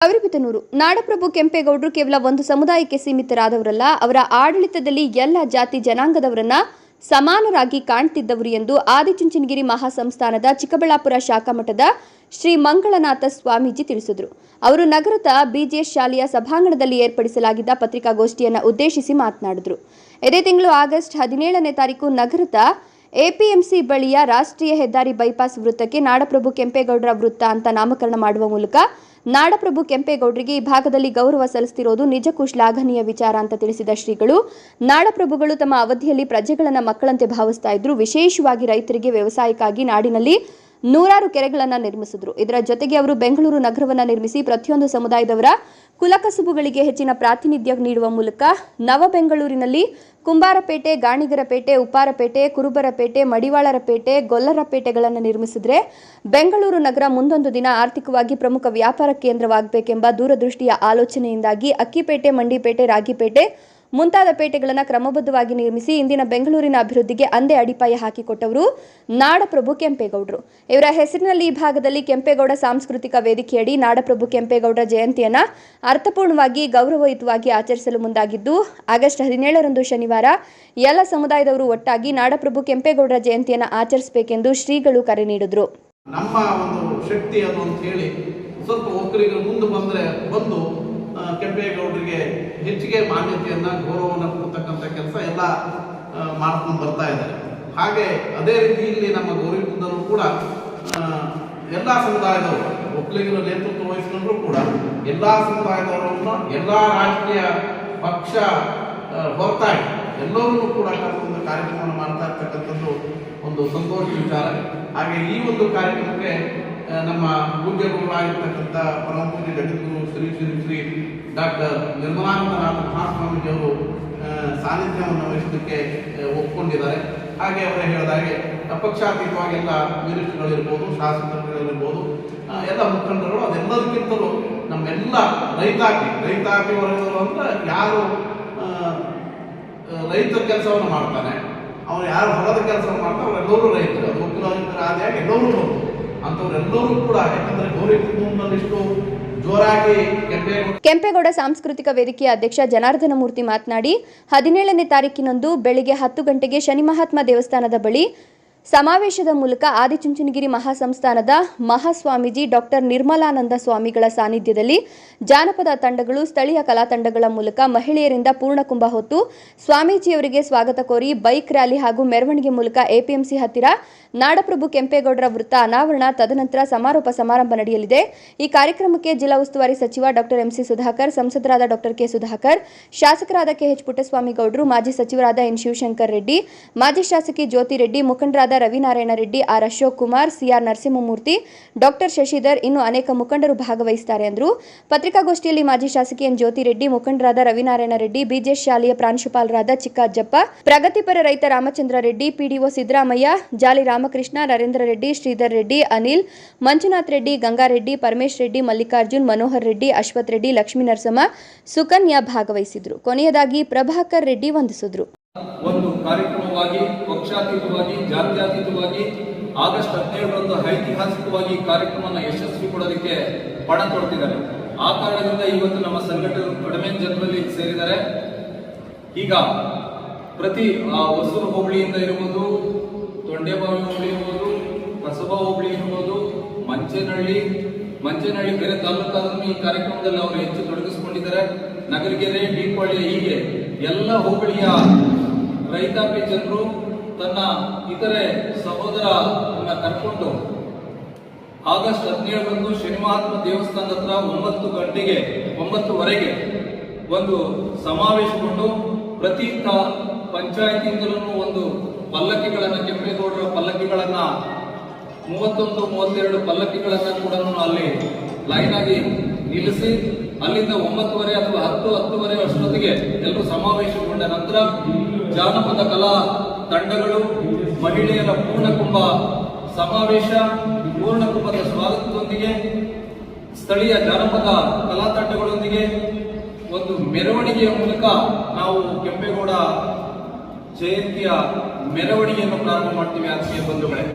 ಅವಿರ್ಬಿತನೂರು ನಾಡಪ್ರಭು ಕೆಂಪೇಗೌಡರು ಕೇವಲ ಒಂದು ಸಮುದಾಯಕ್ಕೆ ಸೀಮಿತರಾದವರಲ್ಲ, ಅವರ ಆಡಳಿತದಲ್ಲಿ ಎಲ್ಲ ಜಾತಿ ಜನಾಂಗದವರನ್ನ ಸಮಾನರಾಗಿ ಕಾಣ್ತಿದ್ದವರು ಎಂದು ಆದಿಚುಂಚನಗಿರಿ ಮಹಾಸಂಸ್ಥಾನದ ಚಿಕ್ಕಬಳ್ಳಾಪುರ ಶಾಖಾ ಮಠದ ಶ್ರೀ ಮಂಗಳನಾಥ ಸ್ವಾಮೀಜಿ ತಿಳಿಸಿದರು. ಅವರು ನಗರದ ಬಿಜೆಎಸ್ ಶಾಲೆಯ ಸಭಾಂಗಣದಲ್ಲಿ ಏರ್ಪಡಿಸಲಾಗಿದ್ದ ಪತ್ರಿಕಾಗೋಷ್ಠಿಯನ್ನು ಉದ್ದೇಶಿಸಿ ಮಾತನಾಡಿದರು. ಇದೇ ತಿಂಗಳು ಆಗಸ್ಟ್ ಹದಿನೇಳನೇ ತಾರೀಕು ನಗರದ ಎಪಿಎಂಸಿ ಬಳಿಯ ರಾಷ್ಟ್ರೀಯ ಹೆದ್ದಾರಿ ಬೈಪಾಸ್ ವೃತ್ತಕ್ಕೆ ನಾಡಪ್ರಭು ಕೆಂಪೇಗೌಡರ ವೃತ್ತ ಅಂತ ನಾಮಕರಣ ಮಾಡುವ ಮೂಲಕ ನಾಡಪ್ರಭು ಕೆಂಪೇಗೌಡರಿಗೆ ಈ ಭಾಗದಲ್ಲಿ ಗೌರವ ಸಲ್ಲಿಸುತ್ತಿರುವುದು ನಿಜಕ್ಕೂ ಶ್ಲಾಘನೀಯ ವಿಚಾರ ಅಂತ ತಿಳಿಸಿದ ಶ್ರೀಗಳು. ನಾಡಪ್ರಭುಗಳು ತಮ್ಮ ಅವಧಿಯಲ್ಲಿ ಪ್ರಜೆಗಳನ್ನ ಮಕ್ಕಳಂತೆ ಭಾವಿಸ್ತಾ ಇದ್ರು. ವಿಶೇಷವಾಗಿ ರೈತರಿಗೆ ವ್ಯವಸಾಯಕ್ಕಾಗಿ ನಾಡಿನಲ್ಲಿ ನೂರಾರು ಕೆರೆಗಳನ್ನು ನಿರ್ಮಿಸಿದ್ರು. ಇದರ ಜೊತೆಗೆ ಅವರು ಬೆಂಗಳೂರು ನಗರವನ್ನು ನಿರ್ಮಿಸಿ ಪ್ರತಿಯೊಂದು ಸಮುದಾಯದವರ ಕುಲಕಸುಬುಗಳಿಗೆ ಹೆಚ್ಚಿನ ಪ್ರಾತಿನಿಧ್ಯ ನೀಡುವ ಮೂಲಕ ನವ ಬೆಂಗಳೂರಿನಲ್ಲಿ ಕುಂಬಾರಪೇಟೆ, ಗಾಣಿಗರಪೇಟೆ, ಉಪ್ಪಾರಪೇಟೆ, ಕುರುಬರಪೇಟೆ, ಮಡಿವಾಳರಪೇಟೆ, ಗೊಲ್ಲರಪೇಟೆಗಳನ್ನು ನಿರ್ಮಿಸಿದ್ರೆ ಬೆಂಗಳೂರು ನಗರ ಮುಂದೊಂದು ದಿನ ಆರ್ಥಿಕವಾಗಿ ಪ್ರಮುಖ ವ್ಯಾಪಾರ ಕೇಂದ್ರವಾಗಬೇಕೆಂಬ ದೂರದೃಷ್ಟಿಯ ಆಲೋಚನೆಯಿಂದಾಗಿ ಅಕ್ಕಿಪೇಟೆ, ಮಂಡಿಪೇಟೆ, ರಾಗಿಪೇಟೆ ಮುಂತಾದ ಪೇಟೆಗಳನ್ನು ಕ್ರಮಬದ್ಧವಾಗಿ ನಿರ್ಮಿಸಿ ಇಂದಿನ ಬೆಂಗಳೂರಿನ ಅಭಿವೃದ್ಧಿಗೆ ಅಂದೇ ಅಡಿಪಾಯ ಹಾಕಿಕೊಟ್ಟವರು ನಾಡಪ್ರಭು ಕೆಂಪೇಗೌಡರು. ಇವರ ಹೆಸರಿನಲ್ಲಿ ಈ ಭಾಗದಲ್ಲಿ ಕೆಂಪೇಗೌಡ ಸಾಂಸ್ಕೃತಿಕ ವೇದಿಕೆಯಡಿ ನಾಡಪ್ರಭು ಕೆಂಪೇಗೌಡರ ಜಯಂತಿಯನ್ನು ಅರ್ಥಪೂರ್ಣವಾಗಿ ಗೌರವಯುತವಾಗಿ ಆಚರಿಸಲು ಮುಂದಾಗಿದ್ದು, ಆಗಸ್ಟ್ ಹದಿನೇಳರಂದು ಶನಿವಾರ ಎಲ್ಲ ಸಮುದಾಯದವರು ಒಟ್ಟಾಗಿ ನಾಡಪ್ರಭು ಕೆಂಪೇಗೌಡರ ಜಯಂತಿಯನ್ನು ಆಚರಿಸಬೇಕೆಂದು ಶ್ರೀಗಳು ಕರೆ ನೀಡಿದರು. ನಮ್ಮ ಒಂದು ಶಕ್ತಿ ಅದು ಅಂತ ಹೇಳಿ ಸ್ವಲ್ಪ ಒಕ್ಕಲಿಗರು ಮುಂದೆ ಬಂದರೆ ಬಂದು ಕೆಂಪೇಗೌಡರಿಗೆ ಹೆಚ್ಚಿಗೆ ಮಾನ್ಯತೆಯನ್ನ, ಗೌರವವನ್ನು ಕೊಡ್ತಕ್ಕಂಥ ಕೆಲಸ ಎಲ್ಲ ಮಾಡ್ಕೊಂಡು ಬರ್ತಾ ಇದ್ದಾರೆ. ಹಾಗೆ ಅದೇ ರೀತಿ ಇಲ್ಲಿ ನಮ್ಮ ಗೌರಿಗುಂದಲ್ಲೂ ಕೂಡ ಎಲ್ಲ ಸಮುದಾಯದವರು, ಒಕ್ಕಲಿಗರ ನೇತೃತ್ವ ವಹಿಸಿಕೊಂಡ್ರು ಕೂಡ, ಎಲ್ಲ ಸಮುದಾಯದವರನ್ನು ಎಲ್ಲ ರಾಜಕೀಯ ಪಕ್ಷ ಹೊರತಾಗಿ ಎಲ್ಲರೂ ಕೂಡ ಕರೆದುಕೊಂಡು ಕಾರ್ಯಕ್ರಮವನ್ನು ಮಾಡ್ತಾ ಇರ್ತಕ್ಕಂಥದ್ದು ಒಂದು ಸಂತೋಷ ವಿಚಾರ. ಹಾಗೆ ಈ ಒಂದು ಕಾರ್ಯಕ್ರಮಕ್ಕೆ ನಮ್ಮ ಪೂಜ್ಯರುಗಳಾಗಿರ್ತಕ್ಕಂಥ ಪರಮಪೂಜಿ ಶ್ರೀ ಡಾಕ್ಟರ್ ನಿರ್ಮಲಾನಂದನಾಥ ಮಹಾಸ್ವಾಮೀಜಿಯವರು ಸಾನ್ನಿಧ್ಯವನ್ನು ವಹಿಸಲಿಕ್ಕೆ ಒಪ್ಪಿಕೊಂಡಿದ್ದಾರೆ ಹಾಗೆ ಅವರು ಹೇಳಿದಾಗೆ ಅಪಕ್ಷಾತೀತವಾಗಿ ಎಲ್ಲ ಮಿನಿಸ್ಟ್ರುಗಳಿರ್ಬೋದು, ಶಾಸಕರುಗಳಿರ್ಬೋದು ಎಲ್ಲ ಮುಖಂಡರು ಅದೆಲ್ಲದಕ್ಕಿಂತಲೂ ನಮ್ಮೆಲ್ಲ ರೈತಾಪಿ ರೈತಾಪಿ ವರ್ಗದವರು ಅಂದ್ರೆ ಯಾರು ರೈತರ ರೈತ ಕೆಲಸವನ್ನು ಮಾಡ್ತಾನೆ ಅವನು ಯಾರು ಹೊಲದ ಕೆಲಸವನ್ನು ಮಾಡ್ತಾರೆ ಅವರೆಲ್ಲರೂ ರೈತರು ಅದು ಒಕ್ಕಲಿಗರ ಆದಿಯಾಗಿ ಎಲ್ಲರೂ ಬಂತು. ಅಂಥವ್ರೆಲ್ಲರೂ ಕೂಡ, ಯಾಕಂದ್ರೆ ಗೌರಿ ಕೆಂಪೇಗೌಡ ಸಾಂಸ್ಕೃತಿಕ ವೇದಿಕೆಯ ಅಧ್ಯಕ್ಷ ಜನಾರ್ದನ ಮೂರ್ತಿ ಮಾತನಾಡಿ, ಹದಿನೇಳನೇ ತಾರೀಕಿನಂದು ಬೆಳಿಗ್ಗೆ ಹತ್ತು ಗಂಟೆಗೆ ಶನಿ ಮಹಾತ್ಮ ದೇವಸ್ಥಾನದ ಬಳಿ ಸಮಾವೇಶದ ಮೂಲಕ ಆದಿಚುಂಚನಗಿರಿ ಮಹಾಸಂಸ್ಥಾನದ ಮಹಾಸ್ವಾಮೀಜಿ ಡಾಕ್ಟರ್ ನಿರ್ಮಲಾನಂದ ಸ್ವಾಮಿಗಳ ಸಾನ್ನಿಧ್ಯದಲ್ಲಿ ಜಾನಪದ ತಂಡಗಳು, ಸ್ಥಳೀಯ ಕಲಾ ತಂಡಗಳ ಮೂಲಕ ಮಹಿಳೆಯರಿಂದ ಪೂರ್ಣಕುಂಭ ಹೊತ್ತು ಸ್ವಾಮೀಜಿಯವರಿಗೆ ಸ್ವಾಗತ ಕೋರಿ ಬೈಕ್ ರ್ಯಾಲಿ ಹಾಗೂ ಮೆರವಣಿಗೆ ಮೂಲಕ ಎಪಿಎಂಸಿ ಹತ್ತಿರ ನಾಡಪ್ರಭು ಕೆಂಪೇಗೌಡರ ವೃತ್ತ ಅನಾವರಣ ತದನಂತರ ಸಮಾರೋಪ ಸಮಾರಂಭ ನಡೆಯಲಿದೆ. ಈ ಕಾರ್ಯಕ್ರಮಕ್ಕೆ ಜಿಲ್ಲಾ ಉಸ್ತುವಾರಿ ಸಚಿವ ಡಾಕ್ಟರ್ ಎಂಸಿ ಸುಧಾಕರ್, ಸಂಸದರಾದ ಡಾಕ್ಟರ್ ಕೆ ಸುಧಾಕರ್, ಶಾಸಕರಾದ ಕೆಎಚ್ ಪುಟ್ಟಸ್ವಾಮಿ ಗೌಡರು, ಮಾಜಿ ಸಚಿವರಾದ ಎನ್ ಶಿವಶಂಕರ್ ರೆಡ್ಡಿ, ಮಾಜಿ ಶಾಸಕಿ ಜ್ಯೋತಿ ರೆಡ್ಡಿ, ಮುಖಂಡರಾದ Ravinarayana Reddy R Ashok Kumar, CR Narasimhamurthy, doctor Shashidhar ಇನ್ನು ಅನೇಕ ಮುಖಂಡರು ಭಾಗವಹಿಸುತ್ತಾರೆ ಎಂದರು ಪತ್ರಿಕಾಗೋಷ್ಠಿಯಲ್ಲಿ ಮಾಜಿ ಶಾಸಕಿ ಎನ್. ಜ್ಯೋತಿ ರೆಡ್ಡಿ, ಮುಖಂಡರಾದ ರವಿನಾರಾಯಣ ರೆಡ್ಡಿ ಬಿಜೆಎಸ್ ಶಾಲೆಯ ಪ್ರಾಂಶುಪಾಲರಾದ ಚಿಕ್ಕಜ್ಜಪ್ಪ, ಪ್ರಗತಿಪರ ರೈತ ರಾಮಚಂದ್ರ ರೆಡ್ಡಿ, ಪಿಡಿಒ ಸಿದ್ದರಾಮಯ್ಯ, ಜಾಲಿ ರಾಮಕೃಷ್ಣ, ನರೇಂದ್ರ ರೆಡ್ಡಿ, ಶ್ರೀಧರ್ ರೆಡ್ಡಿ, ಅನಿಲ್, ಮಂಜುನಾಥ್ ರೆಡ್ಡಿ ಗಂಗಾರೆಡ್ಡಿ ಪರಮೇಶ್ ರೆಡ್ಡಿ, ಮಲ್ಲಿಕಾರ್ಜುನ್, ಮನೋಹರ್ ರೆಡ್ಡಿ, ಅಶ್ವಥ್ ರೆಡ್ಡಿ, ಲಕ್ಷ್ಮೀ ನರಸಮ್ಮ, ಸುಕನ್ಯಾ ಭಾಗವಹಿಸಿದ್ರು. ಕೊನೆಯದಾಗಿ ಪ್ರಭಾಕರ್ ರೆಡ್ಡಿ ವಂದಿಸಿದ್ರು. ಕಾರ್ಯಕ್ರಮವಾಗಿ, ಪಕ್ಷಾತೀತವಾಗಿ, ಜಾತ್ಯಾತೀತವಾಗಿ ಆಗಸ್ಟ್ ಹದಿನೇಳರಂದು ಐತಿಹಾಸಿಕವಾಗಿ ಕಾರ್ಯಕ್ರಮವನ್ನು ಯಶಸ್ವಿ ಕೊಡೋದಕ್ಕೆ ಪಣ ತೊಡ್ತಿದ್ದಾರೆ. ಆ ಕಾರಣದಿಂದ ಇವತ್ತು ನಮ್ಮ ಸಂಘಟನೆ ಕಡಿಮೆ ಜನರಲ್ಲಿ ಸೇರಿದ್ದಾರೆ. ಈಗ ಪ್ರತಿ, ಆ, ಹೊಸೂರು ಹೋಬಳಿಯಿಂದ ಇರ್ಬೋದು ತೊಂಡೆಬಾವಿ ಹೋಬಳಿ ಇರ್ಬೋದು ಕಸಬಾ ಹೋಬಳಿ ಇರ್ಬೋದು, ಮಂಚೇನಹಳ್ಳಿ ಮಂಚೇನಹಳ್ಳಿ ಬೇರೆ ತಾಲೂಕಾದ್ರೂ ಈ ಕಾರ್ಯಕ್ರಮದಲ್ಲಿ ಅವರು ಹೆಚ್ಚು ತೊಡಗಿಸಿಕೊಂಡಿದ್ದಾರೆ. ನಗರಗೆರೆ, ದೀಪಾವಳಿ, ಹೀಗೆ ಎಲ್ಲ ಹೋಬಳಿಯ ರೈತಾಪಿ ಜನರು ತನ್ನ ಇತರೆ ಸಹೋದರನ್ನ ಕರ್ಕೊಂಡು ಆಗಸ್ಟ್ ಹದಿನೇಳರಂದು ಶನಿ ಮಹಾತ್ಮ ದೇವಸ್ಥಾನದ ಹತ್ರ ಒಂಬತ್ತು ಗಂಟೆಗೆ, ಒಂಬತ್ತುವರೆಗೆ ಒಂದು ಸಮಾವೇಶಗೊಂಡು ಪ್ರತಿ ಪಂಚಾಯತಿಯಿಂದಲೂ ಒಂದು ಪಲ್ಲಕ್ಕಿಗಳನ್ನು, ಕೆಂಪೇಗೌಡರ ಪಲ್ಲಕ್ಕಿಗಳನ್ನು, ಮೂವತ್ತೊಂದು, ಮೂವತ್ತೆರಡು ಪಲ್ಲಕ್ಕಿಗಳನ್ನು ಕೂಡ ಅಲ್ಲಿ ಲೈನ್ ಆಗಿ ನಿಲ್ಲಿಸಿ, ಅಲ್ಲಿಂದ ಒಂಬತ್ತುವರೆ ಅಥವಾ ಹತ್ತು, ಹತ್ತುವರೆ ಅಷ್ಟೊತ್ತಿಗೆ ಎಲ್ಲರೂ ಸಮಾವೇಶಗೊಂಡ ನಂತರ ಜಾನಪದ ಕಲಾ ತಂಡಗಳು, ಮಹಿಳೆಯರ ಪೂರ್ಣಕುಂಭ ಸಮಾವೇಶ, ಪೂರ್ಣಕುಂಭದ ಸ್ವಾಗತದೊಂದಿಗೆ, ಸ್ಥಳೀಯ ಜಾನಪದ ಕಲಾ ತಂಡಗಳೊಂದಿಗೆ ಒಂದು ಮೆರವಣಿಗೆಯ ಮೂಲಕ ನಾವು ಕೆಂಪೇಗೌಡ ಜಯಂತಿಯ ಮೆರವಣಿಗೆಯನ್ನು ಪ್ರಾರಂಭ ಮಾಡ್ತೀವಿ ಆತ್ಮೀಯ ಬಂಧುಗಳೇ.